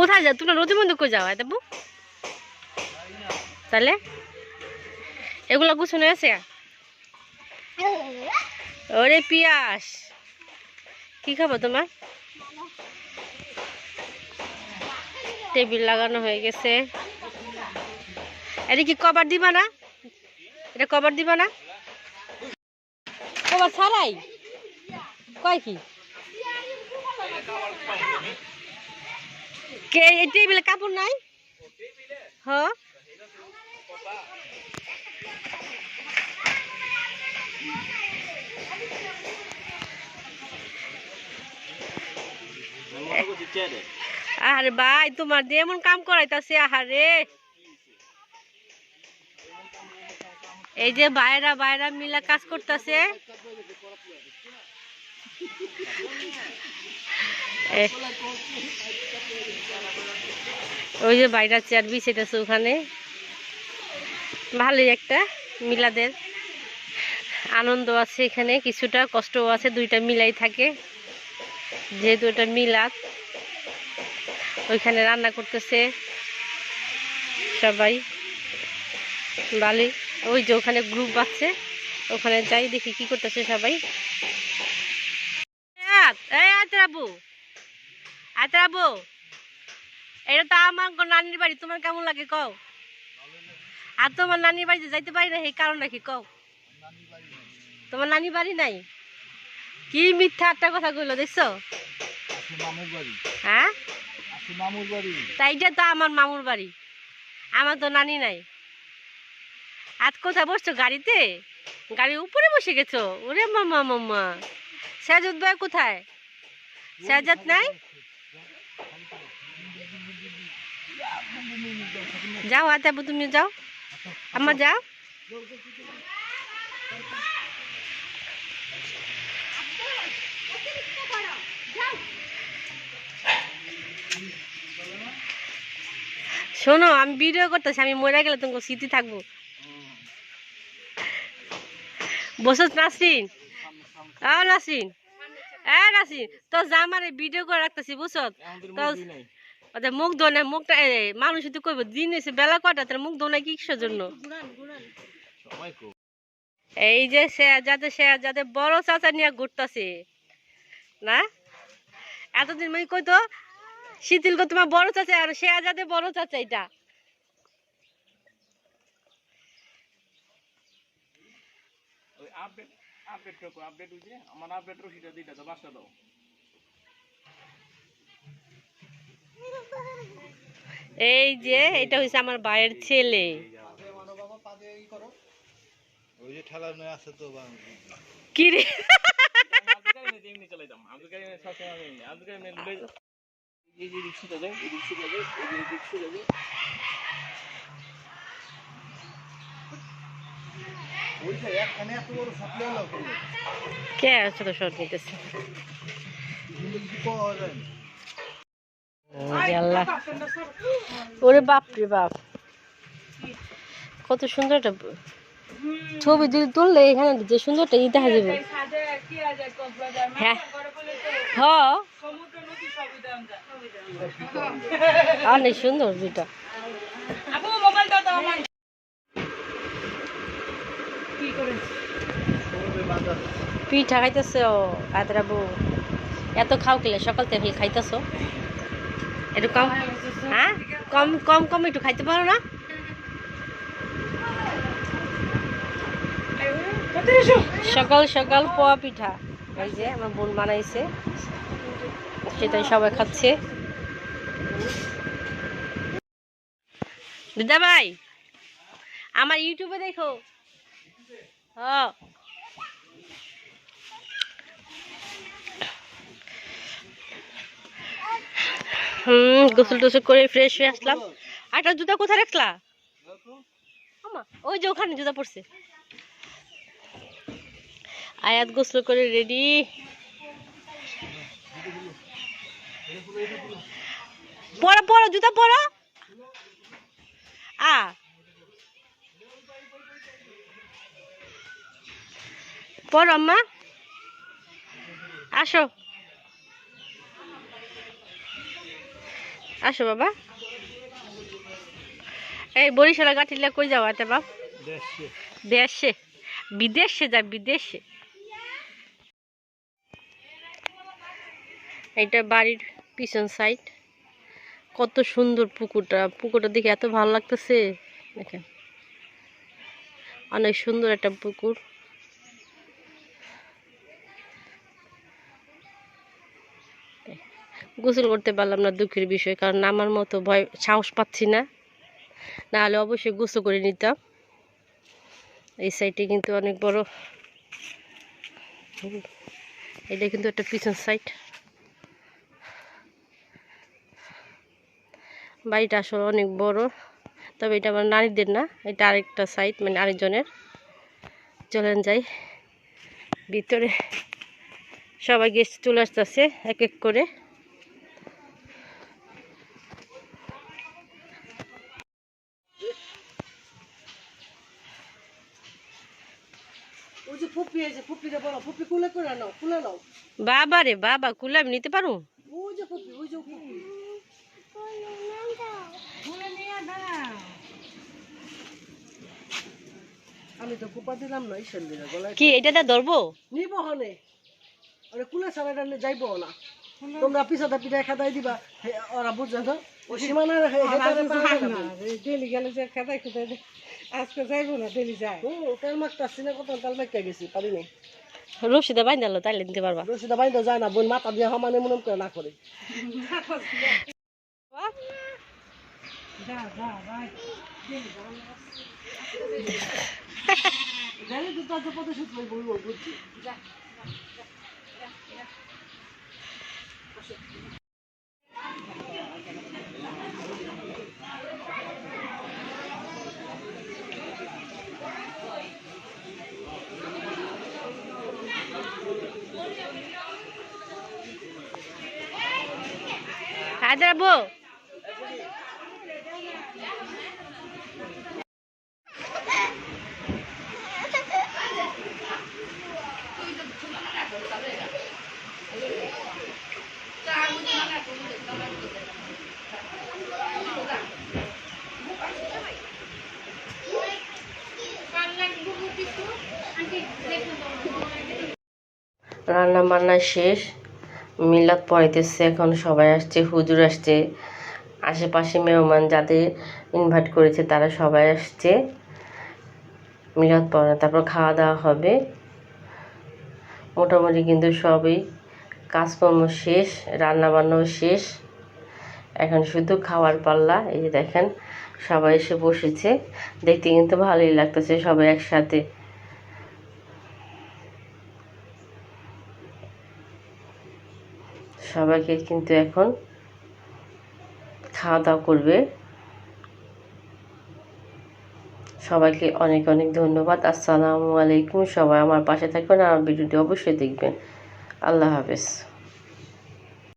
কোথায় যাও তোমরা নদী বন্ধ করে যাও? দেবো তাহলে? এগুলো গুছানো আছে ওরে পিয়াস। কি খাব তোমার? টেবিল লাগানো হয়ে গেছে। এটা কি কভার দিবা না? এটা কভার দিবা না? কভার ছাড়াই? কয় কি? কে এই টেবিলে কাপড় নাই? হ? আরে ভাই, তোমার দিয়ে এমন কাম করাইতাছে, আহারে। এই যে বাইরা বাইরা মিলা কাজ করতেছে। ওই যে বাইরা চেয়ার বিছেতেছে ওখানে। ভালোই একটা মিলাদের আনন্দ আছে এখানে, কিছুটা কষ্টও আছে, দুইটা মিলাই থাকে। যেহেতু এটা মিলাদ, ওইখানে রান্না করতেছে সবাই। বালি ওই যে ওখানে গ্রুপ আছে, ওখানে যাই দেখি কি করতেছে সবাই। এই আতরাবু আতরাবু এটা তো আমার নানির বাড়ি তোমার কেমন লাগে কও? আর তোমার নানির বাড়িতে যাইতে পারি না সেই কারণটা কি কও? তোমার নানি বাড়ি নাই? কি মিথ্যা একটা কথা কইলো দেখছ? হ্যাঁ? তাই এটা তো আমার মামুর বাড়ি। আমার তো নানি নাই। আজ কোথায় বসছো গাড়িতে? গাড়ির উপরে বসে গেছো? ওরে মামা মামা। সাজাদ ভাই কোথায়? সাজাদ নাই? যাও আবু তুমি যাও। আমার যাও। শোনো, আমি ভিডিও করতেছি, আমি মরে গেলে তোমাকে স্মৃতি থাকব। বসত নাসরিন। আ নাসরিন এ নাসরিন তো জামারে ভিডিও করে রাখতেছি বুঝছত তো ওদের মুখ ধোনে মুখটা মানুষ তো কইব দিন এসে বেলা কটা তার মুখ ধোনে কিসের জন্য? এই যে সে যাতে সে যাতে বড় চাচা নিয়ে ঘুরতেছে। না? এতদিন মানে কইতো শীতল কো তোমার বড় চাচা আর সে যাতে বড় চাচা এটা। আপডেট আপডেট করো আপডেট হইছে? আমার আপডেট রসিটা দিটা তো বাসটা দাও। এই যে এটা হচ্ছে আমার ভাইয়ের ছেলে। ওই যে ঠেলা নয় আছে তো বা কি রে? আজকে আমি এমনি চালাইতাম আজকে আমি সবসময় আমি আজকে আমি লুলে এই যে রিক্সা যাবে এই রিক্সা যাবে এই রিক্সা যাবে কে ছোট শর্ট নিতেছে? আল্লাহ। ওরে বাপ রে বাপ। কত সুন্দর একটা ছবি যদি তুললে এখানে যে সুন্দরটা ই দেখা যাবে। হ্যাঁ। অনেক সুন্দর দুইটা। পিঠা খাইতেছ আদরা এত খাও কিলে, সকাল থেকে খাইতেছ? একটু কম হ্যাঁ? কম কম কম একটু খাইতে পারো না? সকাল সকাল পোয়া পিঠা। এই যে আমার বোন বানাইছে। সেটাই সবাই খাচ্ছে। দিদা ভাই আমার ইউটিউবে দেখো। হ। হুম, গোসল টোসল করে ফ্রেশ হয়ে আসলাম। আটা জুতা কোথায় রাখলা? ওই যে ওখানে জুতা পড়ছে। আয়াত গোসল করে রেডি পড়ো পড়ো, জুতা পড়ো। আ। পড়ো, আম্মা। আসো। আসো বাবা। এই বরিশালা গাঠিলে কই যাও এতে বাপ? দেশে। বিদেশে যা বিদেশে। এটা বাড়ির পিছন সাইড কত সুন্দর পুকুরটা। পুকুরটা দেখে এত ভালো লাগতেছে। দেখেন। অনেক সুন্দর একটা পুকুর। গোসল করতে পারলাম না দুঃখের বিষয়, কারণ আমার মতো ভয়, সাহস পাচ্ছি না। নাহলে অবশ্যই গোসল করে নিতাম। এই সাইডে কিন্তু অনেক বড়, এটা কিন্তু একটা পিছন সাইড বাড়িটা আসলে অনেক বড়, তবে এটা আমার নারীদের না, এটা আরেকটা সাইড মানে আরেকজনের। চলেন যাই, ভিতরে সবাই গেস্ট চলে আসতেছে, এক এক করে। ওই যে ফুপি আছে ফুপিরে বলো ফুপি কুলে করে নাও কুলে নাও। বাবা রে বাবা কুলে আমি নিতে পারো ওই যে ফুপি ওই যে ফুপি। আমি তো কুপা দিলাম না ঈশ্বর দিলে গলায় কি এটাতে ধরবো? নিব হনে। আরে কুলে ছাড়া ডালে যাইব না। তোমরা পিছাতে পিঠা খাদাই দিবা ওরা বুঝছে তো। ও সীমানা রেখে গেলে যে খেদাই খেদাই আজকে যাইবো না ডেলি যায়। তেল মাখতে আসছি না কত তেল মাখতে গেছি পারি নাই। রশিদে বাইন্দালো তাইলে নিতে পারবা। রসিদা বাইন্দা যায় না বোন মাথা দিয়ে সমানে মনে করে না করে। যা যা ভাই জানি তো তার যে প্রতিশোধ লইব লইব বুঝছি হায়দ্রাবো রান্না বান্না শেষ। মিলাদ পড়াইতেছে, এখন সবাই আসছে, হুজুর আসছে। আশেপাশে মেহমান যাদের ইনভাইট করেছে, তারা সবাই আসছে মিলাদ পড়া তারপর খাওয়া দাওয়া হবে। মোটামুটি কিন্তু সবই কাজকর্ম শেষ রান্না বান্নাও শেষ। এখন শুধু খাওয়ার পাল্লা, এই যে দেখেন, সবাই এসে বসেছে। দেখতে কিন্তু ভালোই লাগতেছে সবাই একসাথে। সবাইকে কিন্তু এখন খাওয়া দাওয়া করবে। সবাইকে অনেক অনেক ধন্যবাদ। আসসালামু আলাইকুম। সবাই আমার পাশে থাকবেন আর ভিডিওটি অবশ্যই দেখবেন। আল্লাহ হাফেজ।